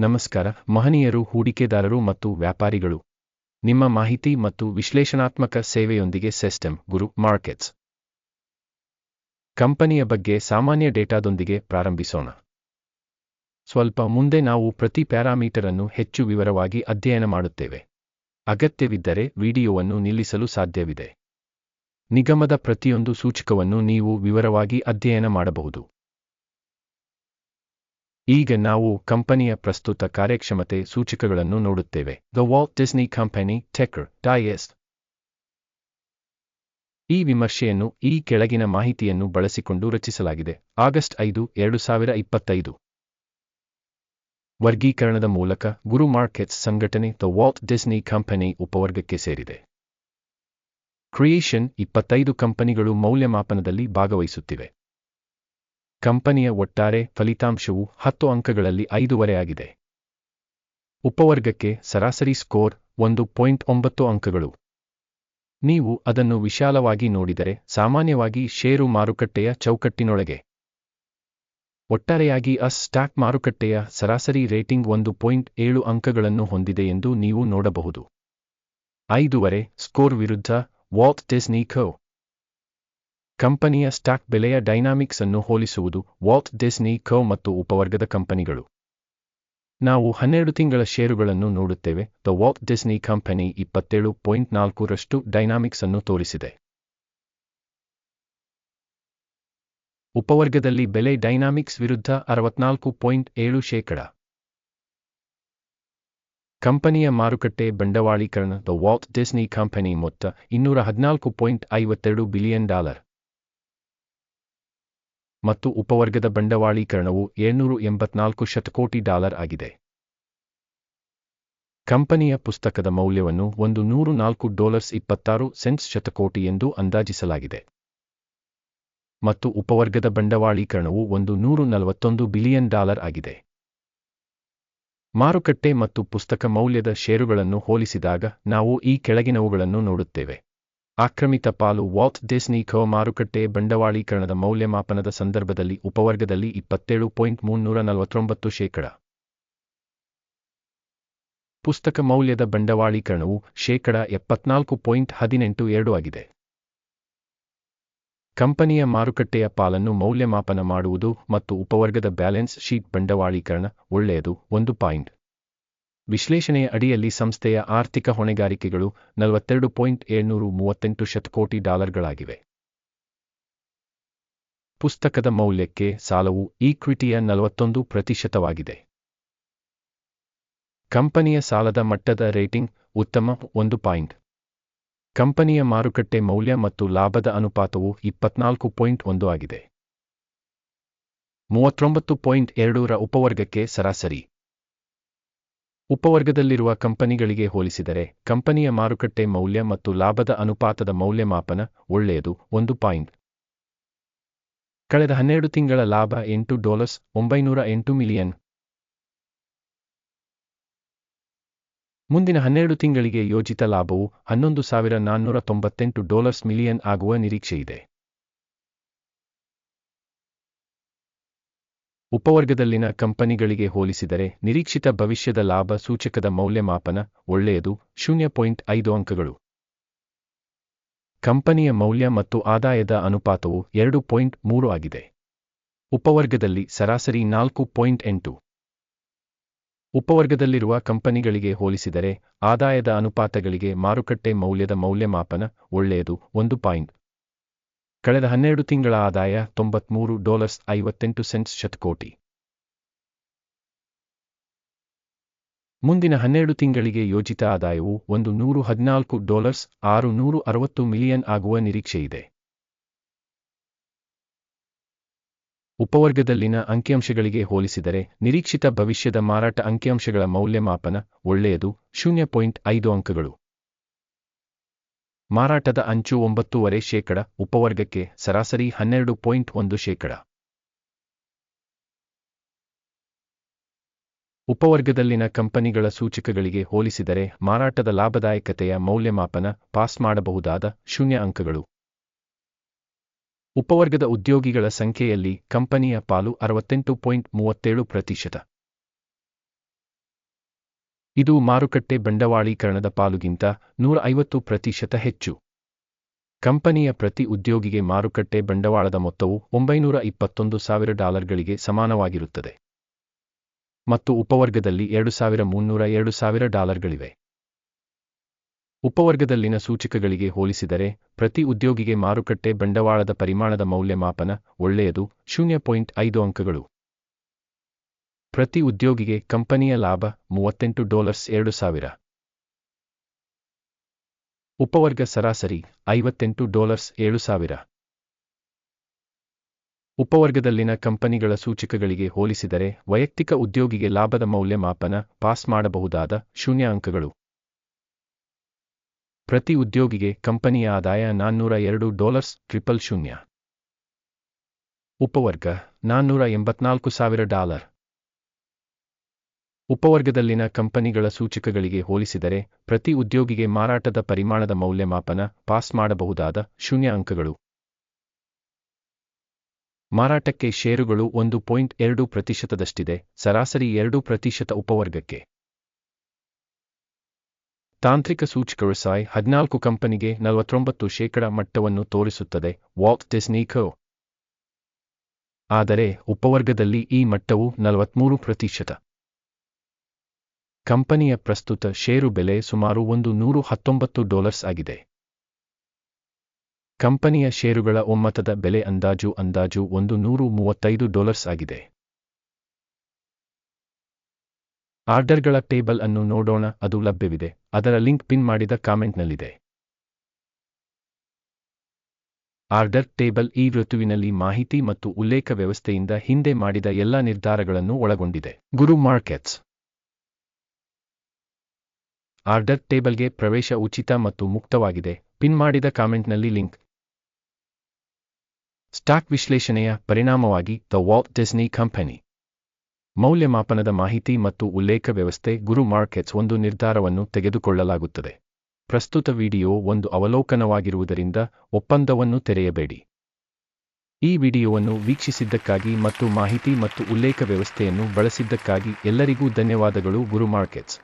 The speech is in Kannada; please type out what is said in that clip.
ನಮಸ್ಕಾರ, ಮಹನೀಯರು, ಹೂಡಿಕೆದಾರರು ಮತ್ತು ವ್ಯಾಪಾರಿಗಳು. ನಿಮ್ಮ ಮಾಹಿತಿ ಮತ್ತು ವಿಶ್ಲೇಷಣಾತ್ಮಕ ಸೇವೆಯೊಂದಿಗೆ ಸಿಸ್ಟಮ್ ಗುರು ಮಾರ್ಕೆಟ್ಸ್ ಕಂಪನಿಯ ಬಗ್ಗೆ ಸಾಮಾನ್ಯ ಡೇಟಾದೊಂದಿಗೆ ಪ್ರಾರಂಭಿಸೋಣ. ಸ್ವಲ್ಪ ಮುಂದೆ ನಾವು ಪ್ರತಿ ಪ್ಯಾರಾಮೀಟರ್ ಅನ್ನು ಹೆಚ್ಚು ವಿವರವಾಗಿ ಅಧ್ಯಯನ ಮಾಡುತ್ತೇವೆ. ಅಗತ್ಯವಿದ್ದರೆ ವಿಡಿಯೋವನ್ನು ನಿಲ್ಲಿಸಲು ಸಾಧ್ಯವಿದೆ. ನಿಗಮದ ಪ್ರತಿಯೊಂದು ಸೂಚಕವನ್ನು ನೀವು ವಿವರವಾಗಿ ಅಧ್ಯಯನ ಮಾಡಬಹುದು. ಈಗ ನಾವು ಕಂಪನಿಯ ಪ್ರಸ್ತುತ ಕಾರ್ಯಕ್ಷಮತೆ ಸೂಚಕಗಳನ್ನು ನೋಡುತ್ತೇವೆ. The Walt Disney company ticker ಡೈಯೆಸ್ಟ್ ಈ ವಿಮರ್ಶೆಯನ್ನು ಈ ಕೆಳಗಿನ ಮಾಹಿತಿಯನ್ನು ಬಳಸಿಕೊಂಡು ರಚಿಸಲಾಗಿದೆ. ಆಗಸ್ಟ್ ಐದು, ಎರಡು ಸಾವಿರ ಇಪ್ಪತ್ತೈದು. ವರ್ಗೀಕರಣದ ಮೂಲಕ ಗುರು ಮಾರ್ಕೆಟ್ಸ್ ಸಂಘಟನೆ ದ ವಾಲ್ಟ್ ಡಿಸ್ನಿ ಕಂಪನಿ ಉಪವರ್ಗಕ್ಕೆ ಸೇರಿದೆ. ಕ್ರಿಯೇಷನ್ ಇಪ್ಪತ್ತೈದು ಕಂಪನಿಗಳು ಮೌಲ್ಯಮಾಪನದಲ್ಲಿ ಭಾಗವಹಿಸುತ್ತಿವೆ. ಕಂಪನಿಯ ಒಟ್ಟಾರೆ ಫಲಿತಾಂಶವು ಹತ್ತು ಅಂಕಗಳಲ್ಲಿ ಐದೂವರೆ ಆಗಿದೆ. ಉಪವರ್ಗಕ್ಕೆ ಸರಾಸರಿ ಸ್ಕೋರ್ ಒಂದು ಪಾಯಿಂಟ್ ಒಂಬತ್ತು ಅಂಕಗಳು. ನೀವು ಅದನ್ನು ವಿಶಾಲವಾಗಿ ನೋಡಿದರೆ ಸಾಮಾನ್ಯವಾಗಿ ಷೇರು ಮಾರುಕಟ್ಟೆಯ ಚೌಕಟ್ಟಿನೊಳಗೆ. ಒಟ್ಟಾರೆಯಾಗಿ ಅಸ್ ಸ್ಟಾಕ್ ಮಾರುಕಟ್ಟೆಯ ಸರಾಸರಿ ರೇಟಿಂಗ್ ಒಂದು ಪಾಯಿಂಟ್ ಏಳು ಅಂಕಗಳನ್ನು ಹೊಂದಿದೆ ಎಂದು ನೀವು ನೋಡಬಹುದು. ಐದೂವರೆ ಸ್ಕೋರ್ ವಿರುದ್ಧ ವಾಕ್ ಟೆಸ್ನಿಖೋ ಕಂಪನಿಯ ಸ್ಟಾಕ್ ಬೆಲೆಯ ಡೈನಾಮಿಕ್ಸ್ ಅನ್ನು ಹೋಲಿಸುವುದು ವಾಲ್ಟ್ ಡಿಸ್ನಿ ಕೋ ಮತ್ತು ಉಪವರ್ಗದ ಕಂಪನಿಗಳು. ನಾವು ಹನ್ನೆರಡು ತಿಂಗಳ ಷೇರುಗಳನ್ನು ನೋಡುತ್ತೇವೆ. ದ ವಾಲ್ಟ್ ಡಿಸ್ನಿ ಕಂಪನಿ ಇಪ್ಪತ್ತೇಳು ಪಾಯಿಂಟ್ ನಾಲ್ಕರಷ್ಟು ಡೈನಾಮಿಕ್ಸ್ ಅನ್ನು ತೋರಿಸಿದೆ. ಉಪವರ್ಗದಲ್ಲಿ ಬೆಲೆ ಡೈನಾಮಿಕ್ಸ್ ವಿರುದ್ಧ ಅರವತ್ನಾಲ್ಕು ಪಾಯಿಂಟ್ ಏಳು ಶೇಕಡ. ಕಂಪನಿಯ ಮಾರುಕಟ್ಟೆ ಬಂಡವಾಳೀಕರಣ ದ ವಾಲ್ಟ್ ಡಿಸ್ನಿ ಕಂಪನಿ ಮೊತ್ತ ಇನ್ನೂರ ಹದಿನಾಲ್ಕು ಪಾಯಿಂಟ್ ಐವತ್ತೆರಡು ಬಿಲಿಯನ್ ಡಾಲರ್. ಮತ್ತು ಉಪವರ್ಗದ ಬಂಡವಾಳೀಕರಣವು ಏಳ್ನೂರು ಎಂಬತ್ನಾಲ್ಕು ಶತಕೋಟಿ ಡಾಲರ್ ಆಗಿದೆ. ಕಂಪನಿಯ ಪುಸ್ತಕದ ಮೌಲ್ಯವನ್ನು ಒಂದು ನೂರು ನಾಲ್ಕು ಡಾಲರ್ಸ್ ಇಪ್ಪತ್ತಾರು ಸೆಂಟ್ಸ್ ಶತಕೋಟಿ ಎಂದು ಅಂದಾಜಿಸಲಾಗಿದೆ. ಮತ್ತು ಉಪವರ್ಗದ ಬಂಡವಾಳೀಕರಣವು ಒಂದು ನೂರು ನಲವತ್ತೊಂದು ಬಿಲಿಯನ್ ಡಾಲರ್ ಆಗಿದೆ. ಮಾರುಕಟ್ಟೆ ಮತ್ತು ಪುಸ್ತಕ ಮೌಲ್ಯದ ಷೇರುಗಳನ್ನು ಹೋಲಿಸಿದಾಗ ನಾವು ಈ ಕೆಳಗಿನವುಗಳನ್ನು ನೋಡುತ್ತೇವೆ. ಆಕ್ರಮಿತ ಪಾಲು ವಾಲ್ಟ್ ಡಿಸ್ನಿ ಕೋ ಮಾರುಕಟ್ಟೆ ಬಂಡವಾಳೀಕರಣದ ಮೌಲ್ಯಮಾಪನದ ಸಂದರ್ಭದಲ್ಲಿ ಉಪವರ್ಗದಲ್ಲಿ ಇಪ್ಪತ್ತೇಳು ಪಾಯಿಂಟ್ ಮುನ್ನೂರ ನಲವತ್ತೊಂಬತ್ತು ಶೇಕಡ. ಪುಸ್ತಕ ಮೌಲ್ಯದ ಬಂಡವಾಳೀಕರಣವು ಶೇಕಡ ಎಪ್ಪತ್ನಾಲ್ಕು ಪಾಯಿಂಟ್ ಹದಿನೆಂಟು ಎರಡು ಆಗಿದೆ. ಕಂಪನಿಯ ಮಾರುಕಟ್ಟೆಯ ಪಾಲನ್ನು ಮೌಲ್ಯಮಾಪನ ಮಾಡುವುದು ಮತ್ತು ಉಪವರ್ಗದ ಬ್ಯಾಲೆನ್ಸ್ ಶೀಟ್ ಬಂಡವಾಳೀಕರಣ ಒಳ್ಳೆಯದು ಒಂದು ಪಾಯಿಂಟ್. ವಿಶ್ಲೇಷಣೆಯ ಅಡಿಯಲ್ಲಿ ಸಂಸ್ಥೆಯ ಆರ್ಥಿಕ ಹೊಣೆಗಾರಿಕೆಗಳು ನಲವತ್ತೆರಡು ಪಾಯಿಂಟ್ ಏಳ್ನೂರು ಮೂವತ್ತೆಂಟು ಶತಕೋಟಿ ಡಾಲರ್ಗಳಾಗಿವೆ. ಪುಸ್ತಕದ ಮೌಲ್ಯಕ್ಕೆ ಸಾಲವು ಈಕ್ವಿಟಿಯ ನಲವತ್ತೊಂದು ಪ್ರತಿಶತವಾಗಿದೆ. ಕಂಪನಿಯ ಸಾಲದ ಮಟ್ಟದ ರೇಟಿಂಗ್ ಉತ್ತಮ ಒಂದು ಪಾಯಿಂಟ್. ಕಂಪನಿಯ ಮಾರುಕಟ್ಟೆ ಮೌಲ್ಯ ಮತ್ತು ಲಾಭದ ಅನುಪಾತವು ಇಪ್ಪತ್ನಾಲ್ಕು ಪಾಯಿಂಟ್ ಒಂದು ಆಗಿದೆ. ಮೂವತ್ತೊಂಬತ್ತು ಪಾಯಿಂಟ್ ಎರಡರ ಉಪವರ್ಗಕ್ಕೆ ಸರಾಸರಿ. ಉಪವರ್ಗದಲ್ಲಿರುವ ಕಂಪನಿಗಳಿಗೆ ಹೋಲಿಸಿದರೆ, ಕಂಪನಿಯ ಮಾರುಕಟ್ಟೆ ಮೌಲ್ಯ ಮತ್ತು ಲಾಭದ ಅನುಪಾತದ ಮೌಲ್ಯಮಾಪನ ಒಳ್ಳೆಯದು, ಒಂದು ಪಾಯಿಂಟ್. ಕಳೆದ ಹನ್ನೆರಡು ತಿಂಗಳ ಲಾಭ ಎಂಟು ಡಾಲರ್ಸ್, ಒಂಬೈನೂರ ಎಂಟು ಮಿಲಿಯನ್. ಮುಂದಿನ ಹನ್ನೆರಡು ತಿಂಗಳಿಗೆ ಯೋಜಿತ ಲಾಭವು ಹನ್ನೊಂದು ಸಾವಿರ ನಾನ್ನೂರ ತೊಂಬತ್ತೆಂಟು ಡಾಲರ್ಸ್ ಮಿಲಿಯನ್ ಆಗುವ ನಿರೀಕ್ಷೆಯಿದೆ. ಉಪವರ್ಗದಲ್ಲಿನ ಕಂಪನಿಗಳಿಗೆ ಹೋಲಿಸಿದರೆ ನಿರೀಕ್ಷಿತ ಭವಿಷ್ಯದ ಲಾಭ ಸೂಚಕದ ಮೌಲ್ಯಮಾಪನ ಒಳ್ಳೆಯದು, ಶೂನ್ಯ ಪಾಯಿಂಟ್ ಐದು ಅಂಕಗಳು. ಕಂಪನಿಯ ಮೌಲ್ಯ ಮತ್ತು ಆದಾಯದ ಅನುಪಾತವು ಎರಡು ಪಾಯಿಂಟ್ ಮೂರು ಆಗಿದೆ. ಉಪವರ್ಗದಲ್ಲಿ ಸರಾಸರಿ ನಾಲ್ಕು ಪಾಯಿಂಟ್ ಎಂಟು. ಉಪವರ್ಗದಲ್ಲಿರುವ ಕಂಪನಿಗಳಿಗೆ ಹೋಲಿಸಿದರೆ ಆದಾಯದ ಅನುಪಾತಗಳಿಗೆ ಮಾರುಕಟ್ಟೆ ಮೌಲ್ಯದ ಮೌಲ್ಯಮಾಪನ ಒಳ್ಳೆಯದು, ಒಂದು ಪಾಯಿಂಟ್. ಕಳೆದ ಹನ್ನೆರಡು ತಿಂಗಳ ಆದಾಯ ತೊಂಬತ್ಮೂರು ಡಾಲರ್ಸ್ ಐವತ್ತೆಂಟು ಸೆಂಟ್ಸ್ ಶತಕೋಟಿ. ಮುಂದಿನ ಹನ್ನೆರಡು ತಿಂಗಳಿಗೆ ಯೋಜಿತ ಆದಾಯವು ಒಂದು ನೂರು ಹದಿನಾಲ್ಕು ಡಾಲರ್ಸ್ ಆರು ನೂರು ಅರವತ್ತು ಮಿಲಿಯನ್ ಆಗುವ ನಿರೀಕ್ಷೆಯಿದೆ ಉಪವರ್ಗದಲ್ಲಿನ ಅಂಕಿಅಂಶಗಳಿಗೆ ಹೋಲಿಸಿದರೆ ನಿರೀಕ್ಷಿತ ಭವಿಷ್ಯದ ಮಾರಾಟ ಅಂಕಿಅಂಶಗಳ ಮೌಲ್ಯಮಾಪನ ಒಳ್ಳೆಯದು, ಶೂನ್ಯ ಪಾಯಿಂಟ್ ಐದು ಅಂಕಗಳು. ಮಾರಾಟದ ಅಂಚು ಒಂಬತ್ತೂವರೆ ಶೇಕಡ, ಉಪವರ್ಗಕ್ಕೆ ಸರಾಸರಿ ಹನ್ನೆರಡು ಪಾಯಿಂಟ್ ಒಂದು ಶೇಕಡ. ಉಪವರ್ಗದಲ್ಲಿನ ಕಂಪನಿಗಳ ಸೂಚಕಗಳಿಗೆ ಹೋಲಿಸಿದರೆ ಮಾರಾಟದ ಲಾಭದಾಯಕತೆಯ ಮೌಲ್ಯಮಾಪನ ಪಾಸ್ ಮಾಡಬಹುದಾದ ಶೂನ್ಯ ಅಂಕಗಳು. ಉಪವರ್ಗದ ಉದ್ಯೋಗಿಗಳ ಸಂಖ್ಯೆಯಲ್ಲಿ ಕಂಪನಿಯ ಪಾಲು ಅರವತ್ತೆಂಟು ಪಾಯಿಂಟ್ ಮೂವತ್ತೇಳು ಪ್ರತಿಶತ. ಇದು ಮಾರುಕಟ್ಟೆ ಬಂಡವಾಳೀಕರಣದ ಪಾಲುಗಿಂತ ನೂರ ಐವತ್ತು ಪ್ರತಿಶತ ಹೆಚ್ಚು. ಕಂಪನಿಯ ಪ್ರತಿ ಉದ್ಯೋಗಿಗೆ ಮಾರುಕಟ್ಟೆ ಬಂಡವಾಳದ ಮೊತ್ತವು ಒಂಬೈನೂರ ಇಪ್ಪತ್ತೊಂದು ಸಾವಿರ ಡಾಲರ್ಗಳಿಗೆ ಸಮಾನವಾಗಿರುತ್ತದೆ. ಮತ್ತು ಉಪವರ್ಗದಲ್ಲಿ ಎರಡು ಸಾವಿರ ಮುನ್ನೂರ ಎರಡು ಸಾವಿರ ಡಾಲರ್ಗಳಿವೆ. ಉಪವರ್ಗದಲ್ಲಿನ ಸೂಚಕಗಳಿಗೆ ಹೋಲಿಸಿದರೆ ಪ್ರತಿ ಉದ್ಯೋಗಿಗೆ ಮಾರುಕಟ್ಟೆ ಬಂಡವಾಳದ ಪರಿಮಾಣದ ಮೌಲ್ಯಮಾಪನ ಒಳ್ಳೆಯದು, ಶೂನ್ಯ ಪಾಯಿಂಟ್ ಐದು ಅಂಕಗಳು. ಪ್ರತಿ ಉದ್ಯೋಗಿಗೆ ಕಂಪನಿಯ ಲಾಭ ಮೂವತ್ತೆಂಟು ಡಾಲರ್ಸ್ ಎರಡು ಸಾವಿರ. ಉಪವರ್ಗ ಸರಾಸರಿ ಐವತ್ತೆಂಟು ಡಾಲರ್ಸ್ ಏಳು ಸಾವಿರ. ಉಪವರ್ಗದಲ್ಲಿನ ಕಂಪನಿಗಳ ಸೂಚಕಗಳಿಗೆ ಹೋಲಿಸಿದರೆ ವೈಯಕ್ತಿಕ ಉದ್ಯೋಗಿಗೆ ಲಾಭದ ಮೌಲ್ಯಮಾಪನ ಪಾಸ್ ಮಾಡಬಹುದಾದ ಶೂನ್ಯ ಅಂಕಗಳು ಪ್ರತಿ ಉದ್ಯೋಗಿಗೆ ಕಂಪನಿಯ ಆದಾಯ ನಾನ್ನೂರ ಎರಡು ಡಾಲರ್ಸ್ ಟ್ರಿಪಲ್ ಶೂನ್ಯ. ಉಪವರ್ಗ ನಾನ್ನೂರ ಎಂಬತ್ನಾಲ್ಕು ಸಾವಿರ ಡಾಲರ್. ಉಪವರ್ಗದಲ್ಲಿನ ಕಂಪನಿಗಳ ಸೂಚಕಗಳಿಗೆ ಹೋಲಿಸಿದರೆ, ಪ್ರತಿ ಉದ್ಯೋಗಿಗೆ ಮಾರಾಟದ ಪರಿಮಾಣದ ಮೌಲ್ಯಮಾಪನ ಪಾಸ್ ಮಾಡಬಹುದಾದ ಶೂನ್ಯ ಅಂಕಗಳು. ಮಾರಾಟಕ್ಕೆ ಷೇರುಗಳು ಒಂದು ಪಾಯಿಂಟ್ ಎರಡು ಪ್ರತಿಶತದಷ್ಟಿದೆ, ಸರಾಸರಿ ಎರಡು ಪ್ರತಿಶತ ಉಪವರ್ಗಕ್ಕೆ. ತಾಂತ್ರಿಕ ಸೂಚಕರು ಸಾಯ್ ಹದಿನಾಲ್ಕು ಕಂಪನಿಗೆ ನಲವತ್ತೊಂಬತ್ತು ಶೇಕಡ ಮಟ್ಟವನ್ನು ತೋರಿಸುತ್ತದೆ ವಾಕ್ ಡಿಸ್ನೀಕೋ ಆದರೆ, ಉಪವರ್ಗದಲ್ಲಿ ಈ ಮಟ್ಟವು ನಲವತ್ಮೂರು ಪ್ರತಿಶತ. ಕಂಪನಿಯ ಪ್ರಸ್ತುತ ಷೇರು ಬೆಲೆ ಸುಮಾರು ಒಂದು ನೂರು ಹತ್ತೊಂಬತ್ತು ಡಾಲರ್ಸ್ ಆಗಿದೆ. ಕಂಪನಿಯ ಷೇರುಗಳ ಒಮ್ಮತದ ಬೆಲೆ ಅಂದಾಜು ಅಂದಾಜು ಒಂದು ನೂರು ಮೂವತ್ತೈದು ಡಾಲರ್ಸ್ ಆಗಿದೆ. ಆರ್ಡರ್ಗಳ ಟೇಬಲ್ ಅನ್ನು ನೋಡೋಣ, ಅದು ಲಭ್ಯವಿದೆ. ಅದರ ಲಿಂಕ್ ಪಿನ್ ಮಾಡಿದ ಕಾಮೆಂಟ್ನಲ್ಲಿದೆ. ಆರ್ಡರ್ ಟೇಬಲ್ ಈ ಋತುವಿನಲ್ಲಿ ಮಾಹಿತಿ ಮತ್ತು ಉಲ್ಲೇಖ ವ್ಯವಸ್ಥೆಯಿಂದ ಹಿಂದೆ ಮಾಡಿದ ಎಲ್ಲ ನಿರ್ಧಾರಗಳನ್ನು ಒಳಗೊಂಡಿದೆ. ಗುರು ಮಾರ್ಕೆಟ್ಸ್ ಆರ್ಡರ್ ಟೇಬಲ್ಗೆ ಪ್ರವೇಶ ಉಚಿತ ಮತ್ತು ಮುಕ್ತವಾಗಿದೆ. ಪಿನ್ ಮಾಡಿದ ಕಾಮೆಂಟ್ನಲ್ಲಿ ಲಿಂಕ್. ಸ್ಟಾಕ್ ವಿಶ್ಲೇಷಣೆಯ ಪರಿಣಾಮವಾಗಿ ದ ವಾಲ್ಟ್ ಡಿಸ್ನಿ ಕಂಪನಿ ಮೌಲ್ಯಮಾಪನದ ಮಾಹಿತಿ ಮತ್ತು ಉಲ್ಲೇಖ ವ್ಯವಸ್ಥೆ ಗುರು ಮಾರ್ಕೆಟ್ಸ್ ಒಂದು ನಿರ್ಧಾರವನ್ನು ತೆಗೆದುಕೊಳ್ಳಲಾಗುತ್ತದೆ. ಪ್ರಸ್ತುತ ವಿಡಿಯೋ ಒಂದು ಅವಲೋಕನವಾಗಿರುವುದರಿಂದ ಒಪ್ಪಂದವನ್ನು ತೆರೆಯಬೇಡಿ. ಈ ವಿಡಿಯೋವನ್ನು ವೀಕ್ಷಿಸಿದ್ದಕ್ಕಾಗಿ ಮತ್ತು ಮಾಹಿತಿ ಮತ್ತು ಉಲ್ಲೇಖ ವ್ಯವಸ್ಥೆಯನ್ನು ಬಳಸಿದ್ದಕ್ಕಾಗಿ ಎಲ್ಲರಿಗೂ ಧನ್ಯವಾದಗಳು ಗುರು ಮಾರ್ಕೆಟ್ಸ್.